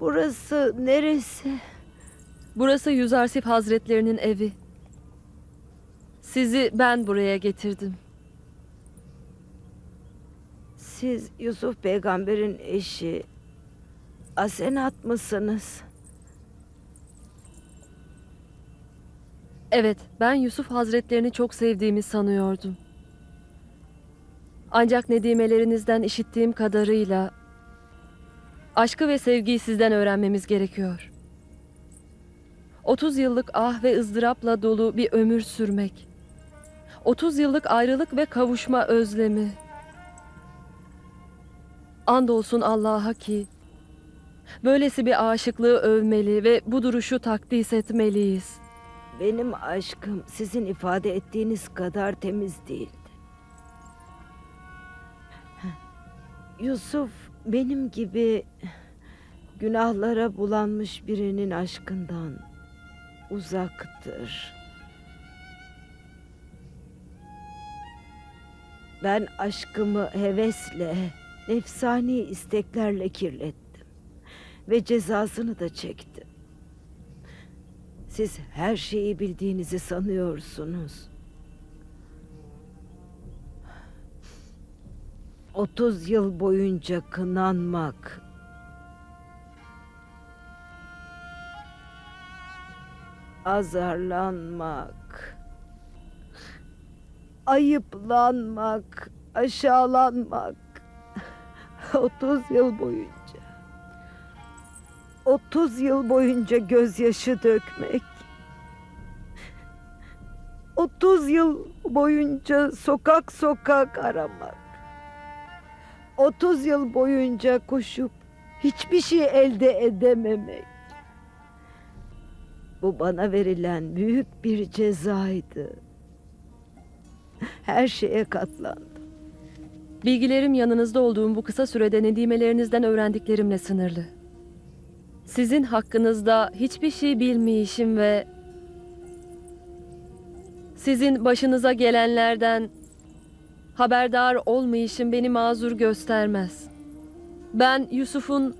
Burası neresi? Burası Yüzarsif Hazretlerinin evi. Sizi ben buraya getirdim. Siz Yusuf peygamberin eşi Asenat mısınız? Evet, ben Yusuf Hazretlerini çok sevdiğimi sanıyordum. Ancak nedimelerinizden işittiğim kadarıyla aşkı ve sevgiyi sizden öğrenmemiz gerekiyor. 30 yıllık ah ve ızdırapla dolu bir ömür sürmek. 30 yıllık ayrılık ve kavuşma özlemi. Andolsun Allah'a ki böylesi bir aşıklığı övmeli ve bu duruşu takdis etmeliyiz. Benim aşkım sizin ifade ettiğiniz kadar temiz değildi. Yusuf benim gibi günahlara bulanmış birinin aşkından uzaktır. Ben aşkımı hevesle, nefsani isteklerle kirlettim ve cezasını da çektim. Siz her şeyi bildiğinizi sanıyorsunuz. 30 yıl boyunca kınanmak, azarlanmak, ayıplanmak, aşağılanmak. 30 yıl boyunca. 30 yıl boyunca gözyaşı dökmek. 30 yıl boyunca sokak sokak aramak. 30 yıl boyunca koşup hiçbir şey elde edememek. Bu bana verilen büyük bir cezaydı. Her şeye katlandım. Bilgilerim yanınızda olduğum bu kısa sürede nedimelerinizden öğrendiklerimle sınırlı. Sizin hakkınızda hiçbir şey bilmeyişim ve sizin başınıza gelenlerden haberdar olmayışım beni mazur göstermez. Ben Yusuf'un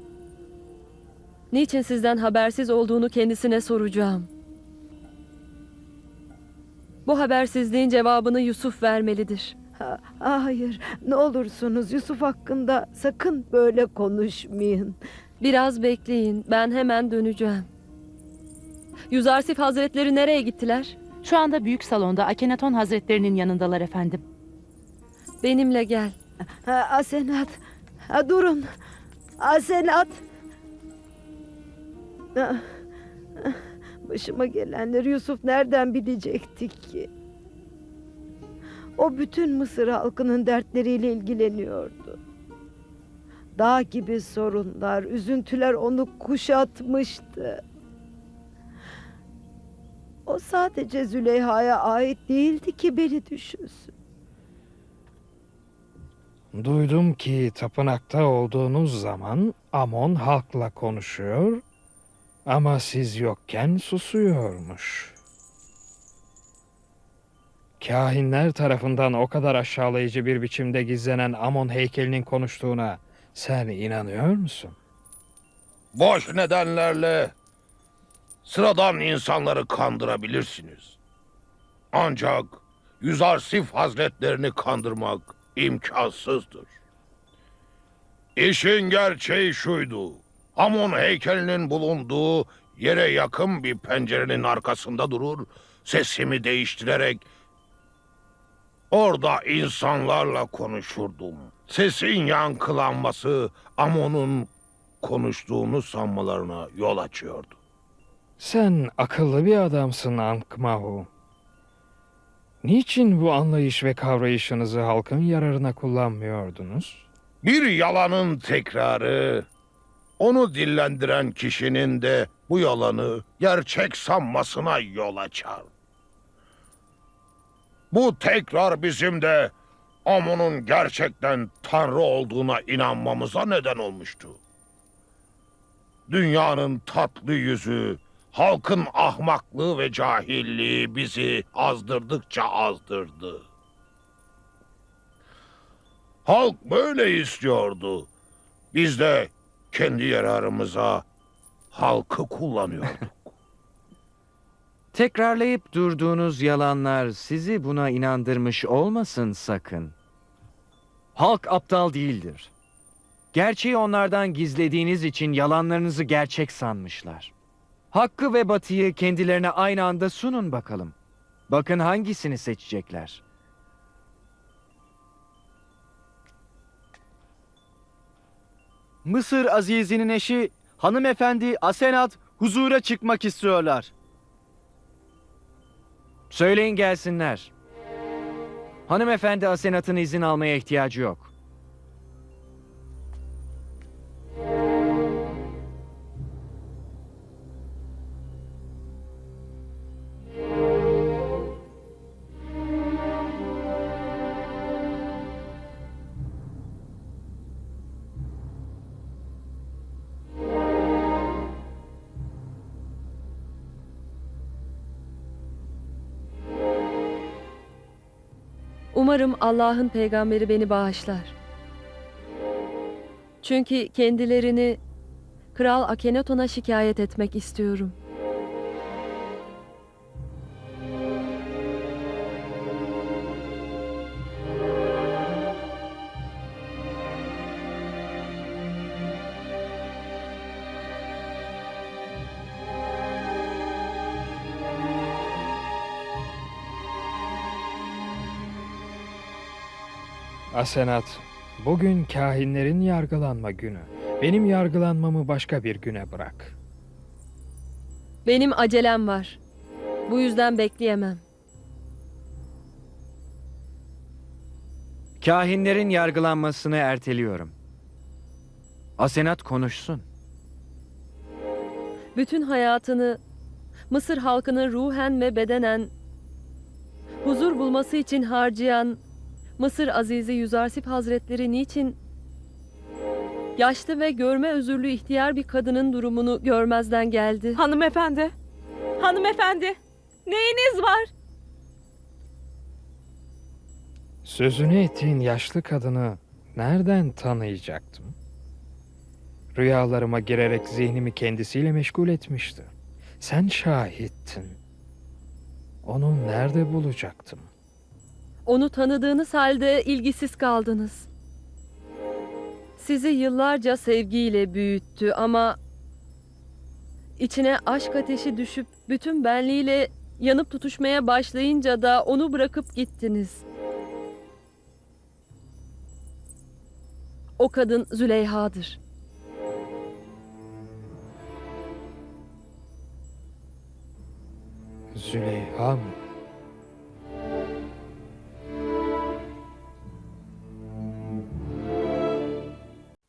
niçin sizden habersiz olduğunu kendisine soracağım. Bu habersizliğin cevabını Yusuf vermelidir. Ha, hayır, ne olursunuz Yusuf hakkında sakın böyle konuşmayın. Biraz bekleyin. Ben hemen döneceğim. Yüzarsif Hazretleri nereye gittiler? Şu anda büyük salonda Akenaton Hazretlerinin yanındalar efendim. Benimle gel. Asenat, durun. Asenat. Başıma gelenleri Yusuf nereden bilecekti ki? O bütün Mısır halkının dertleriyle ilgileniyordu. Dağ gibi sorunlar, üzüntüler onu kuşatmıştı. O sadece Züleyha'ya ait değildi ki beni düşünsün. Duydum ki tapınakta olduğunuz zaman Amon halkla konuşuyor ama siz yokken susuyormuş. Kahinler tarafından o kadar aşağılayıcı bir biçimde gizlenen Amon heykelinin konuştuğuna sen inanıyor musun? Boş nedenlerle sıradan insanları kandırabilirsiniz. Ancak Yüzarsif Hazretlerini kandırmak imkansızdır. İşin gerçeği şuydu. Amon heykelinin bulunduğu yere yakın bir pencerenin arkasında durur, sesimi değiştirerek orada insanlarla konuşurdum. Sesin yankılanması Amon'un konuştuğunu sanmalarına yol açıyordu. Sen akıllı bir adamsın Ankmahu. Niçin bu anlayış ve kavrayışınızı halkın yararına kullanmıyordunuz? Bir yalanın tekrarı, onu dillendiren kişinin de bu yalanı gerçek sanmasına yol açar. Bu tekrar bizim de Amon'un gerçekten Tanrı olduğuna inanmamıza neden olmuştu. Dünyanın tatlı yüzü, halkın ahmaklığı ve cahilliği bizi azdırdıkça azdırdı. Halk böyle istiyordu. Biz de kendi yararımıza halkı kullanıyorduk. Tekrarlayıp durduğunuz yalanlar sizi buna inandırmış olmasın sakın. Halk aptal değildir. Gerçeği onlardan gizlediğiniz için yalanlarınızı gerçek sanmışlar. Hakkı ve batıyı kendilerine aynı anda sunun bakalım. Bakın hangisini seçecekler. Mısır Azizi'nin eşi hanımefendi Asenat huzura çıkmak istiyorlar. Söyleyin gelsinler. Hanımefendi Asenat'ın izin almaya ihtiyacı yok. Umarım Allah'ın peygamberi beni bağışlar. Çünkü kendilerini Kral Akhenaton'a şikayet etmek istiyorum. Asenat, bugün kahinlerin yargılanma günü. Benim yargılanmamı başka bir güne bırak. Benim acelem var. Bu yüzden bekleyemem. Kahinlerin yargılanmasını erteliyorum. Asenat konuşsun. Bütün hayatını Mısır halkının ruhen ve bedenen huzur bulması için harcayan Mısır Azizi Yüzarsip Hazretleri niçin yaşlı ve görme özürlü ihtiyar bir kadının durumunu görmezden geldi? Hanımefendi. Hanımefendi. Neyiniz var? Sözünü ettiğin yaşlı kadını nereden tanıyacaktım? Rüyalarıma girerek zihnimi kendisiyle meşgul etmişti. Sen şahittin. Onu nerede bulacaktım? Onu tanıdığınız halde ilgisiz kaldınız. Sizi yıllarca sevgiyle büyüttü ama içine aşk ateşi düşüp bütün benliğiyle yanıp tutuşmaya başlayınca da onu bırakıp gittiniz. O kadın Züleyha'dır. Züleyha mı?